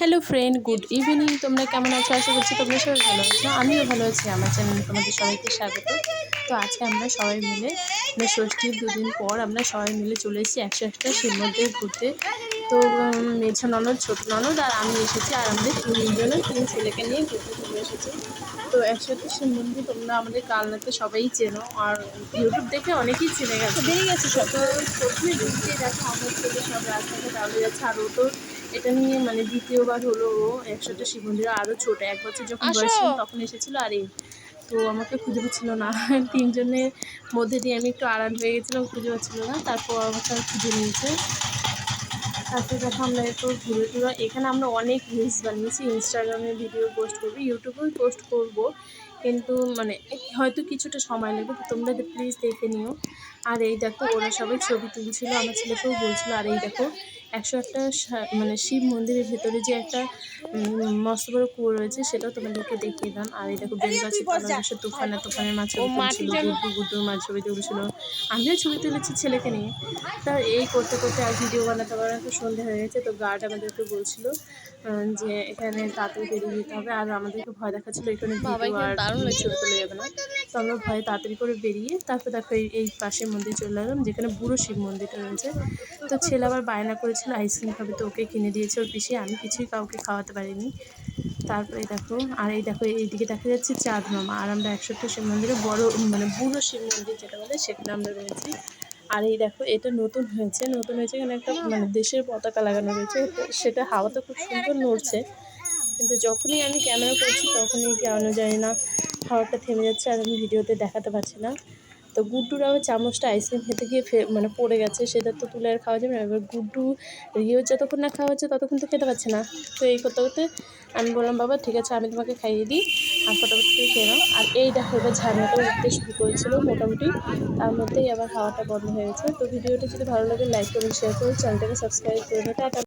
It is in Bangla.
হ্যালো ফ্রেন্ড গুড ইভিনিং তোমরা কেমন আছো? আশা করছি তোমরা সবাই ভালো আছো। আমিও ভালো আছি। আমার চ্যানেলে তোমাদের সবাইকে স্বাগত। তো আজকে আমরা সবাই মিলে মানে ষষ্ঠীর দুদিন পর আমরা সবাই মিলে চলে এসেছি একশো একটা শিব মন্দির ঘুরতে। তো মেঝো ননদ, ছোটো ননদ আর আমি এসেছি আর আমাদের তিনজনে, তিন ছেলেকে নিয়ে ঘুরতে চলে এসেছি। তো একটা শিব মন্দির তোমরা আমাদের কালনাতে সবাই চেনো আর ইউটিউব দেখে অনেকেই চিনে গেছে। বেরিয়ে গেছে সব। প্রথমে ঢুকতে দেখো আমার ছেলে সব রাস্তাতে দাঁড়িয়ে যাচ্ছে আর ও তো এটা নিয়ে মানে দ্বিতীয়বার হলো ও একশোটা শিব মন্দির আরও ছোটো। এক বছর যখন বয়স ছিল তখন এসেছিল আর এই তো আমাকে খুঁজে পাচ্ছিল না। তিনজনের মধ্যে দিয়ে আমি একটু আড়াল হয়ে গেছিলাম খুঁজে পাচ্ছিল না। তারপর আমাকে আর খুঁজে নিয়েছে। তারপরে দেখো আমরা একটু ঘুরে টুরে এখানে আমরা অনেক রিলস বানিয়েছি। ইনস্টাগ্রামে ভিডিও পোস্ট করব ইউটিউবেও পোস্ট করব। কিন্তু মানে হয়তো কিছুটা সময় লাগবে তোমরা প্লিজ দেখে নিও। আর এই দেখো ওরা সবাই ছবি তুলছিল আমার ছেলেকেও বলছিল আর এই দেখো একশো একটা সা- মানে শিব মন্দিরের ভেতরে যে একটা মস্ত বড় কুয়ো রয়েছে সেটাও তোমাদেরকে দেখিয়ে দিলাম। আর এই দেখো বেলগাছি তুফানে তুফানের মাছ ছবি গুড্ডু গুড্ডুর মাছ ছবি তুলছিল আমিও ছবি তুলেছি ছেলেকে নিয়ে। তা এই করতে করতে আর ভিডিও বানাতে বানাতে সন্ধে হয়ে গেছে তো গার্ড আমাদেরকে বলছিল যে এখানে তাড়াতাড়ি বেরিয়ে যেতে হবে আর আমাদেরকে ভয় দেখাচ্ছিল এখানে ভিডিও আর ছবি তোলা যাবে না। তো আমরা ভয়ে তাড়াতাড়ি করে বেরিয়ে তারপর দেখো এই পাশের মন্দির চলে এলাম, যেখানে বুড়ো শিব মন্দিরটা রয়েছে। তো ছেলে আবার বায়না করেছিল, আইসক্রিম খাবে তো, ওকে কিনে দিয়েছে ওর পিছিয়ে আমি কিছুই কাউকে খাওয়াতে পারিনি। তারপরে দেখো, আর এই দেখো, এইদিকে দেখা যাচ্ছে চাঁদ মামা আর আমরা একশোটা শিব মন্দিরে বড় মানে বুড়ো শিব মন্দির যেটা বলে, সেখানে আমরা রয়েছি। আর এই দেখো, এটা নতুন হয়েছে নতুন হয়েছে এখানে একটা মানে দেশের পতাকা লাগানো রয়েছে সেটা হাওয়াতে খুব সুন্দর নড়ছে। কিন্তু যখনই আমি ক্যামেরা করছি, তখনই কেন জানি না হাওয়াটা থেমে যাচ্ছে আর আমি ভিডিওতে দেখাতে পারছি না। তো গুড্ডুর আবার চামচটা আইসক্রিম খেতে গিয়ে মানে পড়ে গেছে, সেটা তো তুলে আর খাওয়া যাবে না। এবার গুড্ডু রিও যতক্ষণ না খাওয়া হচ্ছে ততক্ষণ তো খেতে পারছে না। তো এই করতে করতে আমি বললাম, বাবা, ঠিক আছে, আমি তোমাকে খাইয়ে দিই আর ফটাফট করে খেয়ে নাও। আর এই দেখো, এবার ঝাড়নাটা উঠতে শুরু করেছিল মোটামুটি। তার মধ্যেই আবার খাওয়াটা বন্ধ হয়ে গেছে। তো ভিডিওটা যদি ভালো লাগে লাইক করুন শেয়ার করুন, চ্যানেলটাকে সাবস্ক্রাইব করে টাটা।